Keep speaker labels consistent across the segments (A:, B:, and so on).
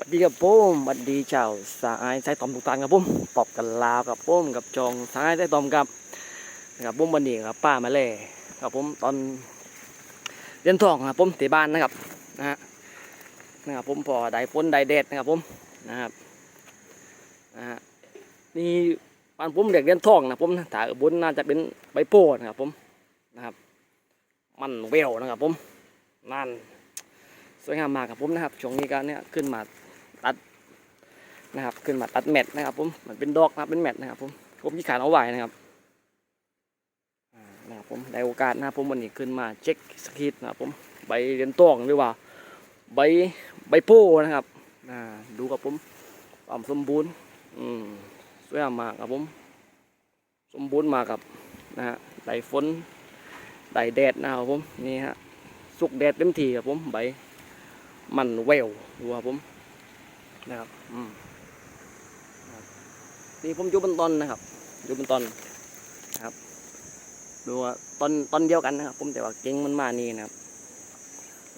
A: วัสดีครับผมสวัสดีเจ้าสายสายตอมตุกตานครับผมปอบกันลาวกับผมกับจองสายสายตอมกับนะครับผมวันนี้ครับป้ามาเล่ครับผมตอนเรียนทองครับผมที่บ้านนะครับนะฮะนะครับผมพอได้ฝนได้แดดนะครับผมนะครับนะฮะนี่บ้านผมเด็กเรียนทองนะผมถ้าบนน่าจะเป็นใบโป้นะครับผมนะครับ มันเวลนะครับผมนั่นสวยงามมากครับผมนะครับช่วงนี้ก็เนี่ยขึ้นมา ตัดนะครับ ขึ้นมาตัดแมทนะครับผมมันเป็นดอกนะเป็นแมทนะครับผมผมที่ขานเอาไว้นะครับนะครับผมได้โอกาสนะครับผมวันนี้ขึ้นมาเช็คสกีดนะครับผมใบเรียนต้องหรือว่าใบใบโป้นะครับดูครับผมความสมบูรณ์อืมสวยงามากครับผม สมบูรณ์มากครับนะฮะได้ฝนได้แดดนะครับผมนี่ฮะสุกแดดเต็มที่ครับผมใบมันแววดูครับผม นะครับอืมนี่ผมอยู่บนต้นนะครับอยู่บนต้นนะครับดูว่าต้นต้นเดียวกันนะครับ ผมแต่ว่าเก่งมันมานี่นะครับ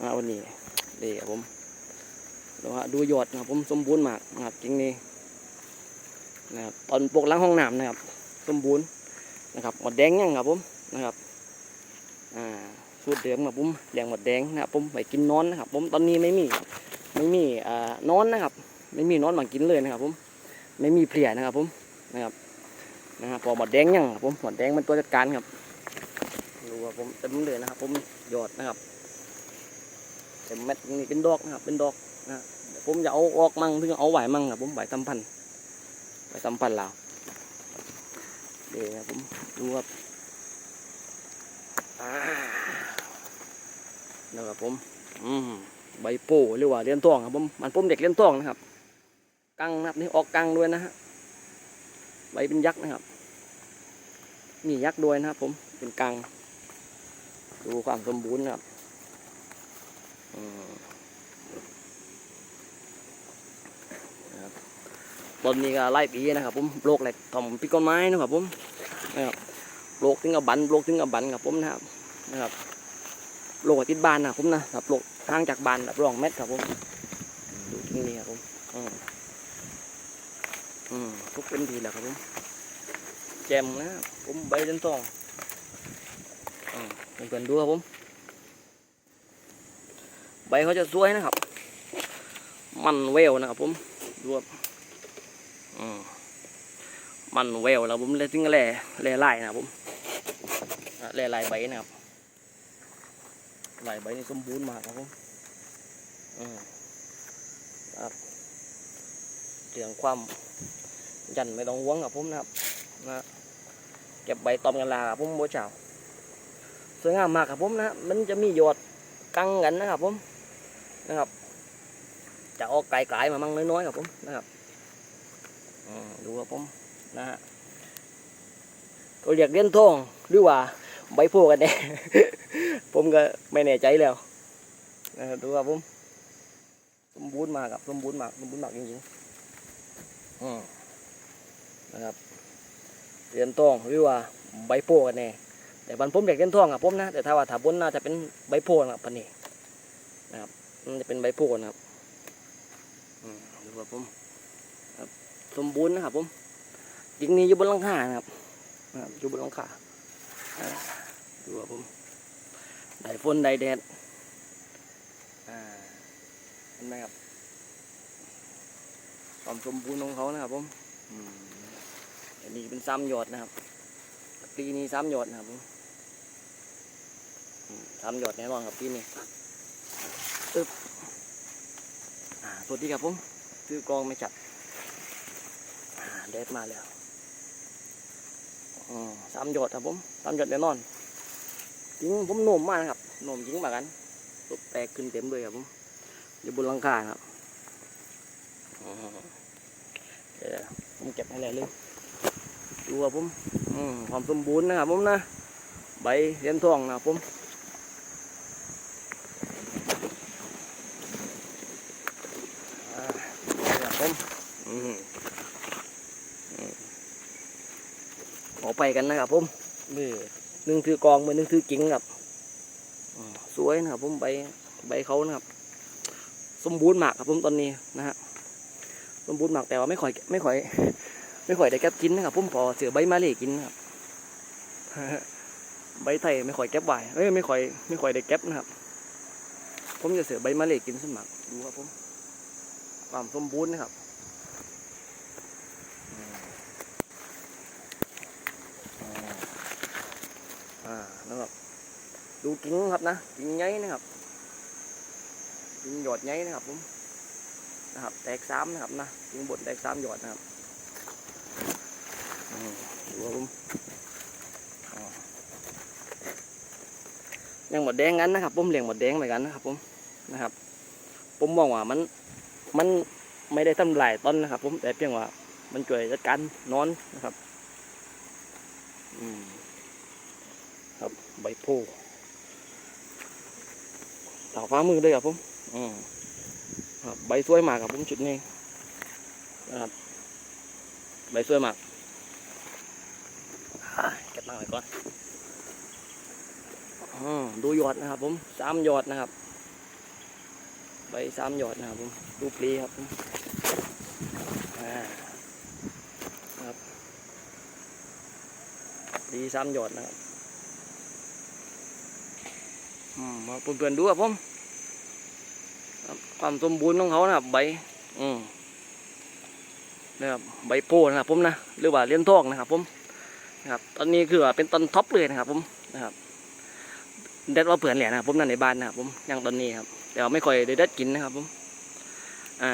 A: มาวันนี้ดีครับผมดูฮะดูยอดนะครับ ผมสมบูรณ์มากนะครับเก่งนี่นะครับตอนปลูกล้างห้องน้ำนะครับ สมบูรณ์นะครับหมดแดงยังครับผมนะครับอ่าสูตรเดิมครับผมเลี้ยงหมดแดงนะครับผมไปกินนอนนะครับ ผมตอนนี้ไม่มีไม่มีอ่านอนนะครับ ไม่มีนอนมากินเลยนะครับ ผม ไม่มีเพลียนะครับ ผมนะครับนะครับพอหมดแดงยังครับผมหมดแดงมันตัวจัดการครับดูครับผมเต็มเลยนะครับ ผมยอดนะครับเต็มเม็ดนี่เป็นดอกนะครับ เป็นดอกนะผมจะเอาออกมั่งถึงเอาไหวมั่งครับผมไหวตำพันไหวตำพันลาวเดี๋ยวครับผมดูครับอ่านะครับผม อืมใบโป้หรือว่าเลี้ยนทองครับผมมันผมเด็กเลี้ยนทองนะครับ กังนะครับนี่ออกกังด้วยนะฮะใบเป็นยักษ์นะครับมียักษ์ด้วยนะครับผมเป็นกัง ดูความสมบูรณ์นะครับต้นนี้ก็ไล่ปีนะครับผมโรคแหลกต่อมพิกต้นไม้นะครับผมนะครับโรคถึงกับบันโรคถึงกับบันครับผมนะครับนะครับโรคติดบ้านนะครับผมนะครับโรคทางจากบ้านแบบรองเม็ดครับผมดูที่นี่ครับผม ทุกเป็นทีแหละครับผมแจมนะผมใบเดินทองอืมเพื่อนๆดูครับผม ใบเขาจะสวยนะครับ มันเวลนะครับผมดูครับอืมมันเวลแล้วผมเลยถึงแหล่แหล่ไล่นะครับผมอะแล่ลายใบนะครับลายใบนี่สมบูรณ์มากครับผมอืมครับเรื่องความันไม่ต้องห่วงครับผมนะครับนะเก็บใบตอมกันลาครับผมโบเจ้าสวยงามมากครับผมนะมันจะมีหยดกังกันนะครับผมนะครับ จะออกไกลๆมามั่งน้อยๆครับผมนะครับดูครับผมนะฮะก็เรียกเลี้ยนทองหรือว่าใบโพกันแน่ผมก็ไม่แน่ใจแล้วนะครับดูครับผมสมบูรณ์มากครับสมบูรณ์มากสมบูรณ์มากจริงๆอืม นะครับเหรียญทองหรือว่าใบโพกันแน่แต่บันผมอยากเหรียญทองครับผมนะแต่ถ้าว่าถ้าบนน่าจะเป็นใบโพนะครับปันนี้นะครับมันจะเป็นใบโพนะครับดูครับผมครับสมบูรณ์นะครับผมยิงนี้อยู่บนหลังคานะครับอยู่บนหลังคาดูว่าผมได้ฝนได้แดดอ่าเห็นไหมครับความสมบูรณ์ของเขานะครับผม อันนี้เป็นซ้ำหยอดนะครับปีนี้ซ้ำหยอดนะครับผมซ้ำหยอดแน่นอนครับปีนี้ตึ๊บอ่าตัวที่ครับผมซื้อกองไม่จัดอ่าแดดมาแล้วอืมซ้ำหยอดครับผมซ้ำหยอดแน่นอนจริงผมโน้มมากนะครับโน้มจริงแบบกันตกแตกขึ้นเต็มเลยครับผมอยู่บนหลังคาครับเดี๋ยวผมเก็บให้แล้วเลย ดูครับผมอืมความสมบูรณ์นะครับผมนะ ใบเหรียญทองนะครับผมอ่านี่ครับผมอืมอืมออกไปกันนะครับผมเบื่อหนึ่งถือกองมือหนึ่งถือกิ่งครับอืมสวยนะครับผมใบใบเขานะครับ สมบูรณ์มากครับผมตอนนี้นะฮะสมบูรณ์มากแต่ว่าไม่ค่อยไม่ค่อย ไม่ค่อยได้เก็บกินนะครับผมพอเสือใบมาเล่กินนะครับใบไทยไม่ค่อยเก็บไว้เอ้ยไม่ค่อยไม่ค่อยได้เก็บนะครับ ผมจะเสือใบมะเล่กินสวนมักดูครับผมความสมบูรณ์นะครับอืมอ่านะครับดูกิ่งครับนะกิ่งไงนะครับกิ่งหยอดไงนะครับผมนะครับ แตกสามนะครับนะกิ่งบนแตกสามหยอดนะครับอืม ดูครับผมอ่าเลี้ยงหมดแดงกันนะครับผมเลี้ยงหมดแดงเหมือนกันนะครับผมนะครับผมมองว่ามันมันไม่ได้ทำลายต้นนะครับ ผมแต่เพียงว่ามันช่วยจัดการนอนนะครับอืมครับใบโพธิ์ต่าฟ้ามือเลยครับผมอืมครับใบสวยมากครับผมชุดนี้นะครับใบสวยมาก ตั้งไว้ก่อนอดูยอดนะครับ ผมสามยอดนะครับ ใบสามยอดนะครับผมรูปปลีครับผมอ่าครับปลีสามยอดนะครับมาเพื่อนๆดูครับผมครับความสมบูรณ์ของเขานะครับ ใบ อืมนะครับใบโพนะครับผมนะหรือว่าเลี้ยนทองนะครับผม นะครับตอนนี้คือว่าเป็นต้นท็อปเลยนะครับ ผมนะครับเด็ดว่าเผื่อนแหล่นะครับผมนั่นในบ้านนะครับผมยังตอนนี้ครับแต่ว่าไม่ค่อยได้เด็ดกินนะครับผมอ่า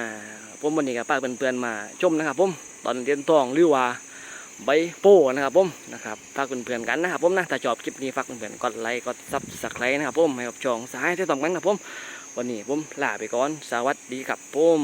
A: ผมวันนี้กับป้าเพื่อนๆมาชมนะครับ ผมตอนเรียนทองหรือว่าใบโป้นะครับผมนะครับฝากเพื่อนๆกันนะครับผมนะถ้าชอบคลิปนี้ฝากเพื่อนๆกดไลค์กดซับสไครต์นะครับผมให้กับช่องสายที่ต้องกันนะครับผมวันนี้ผมลาไปก่อนสวัสดีครับผม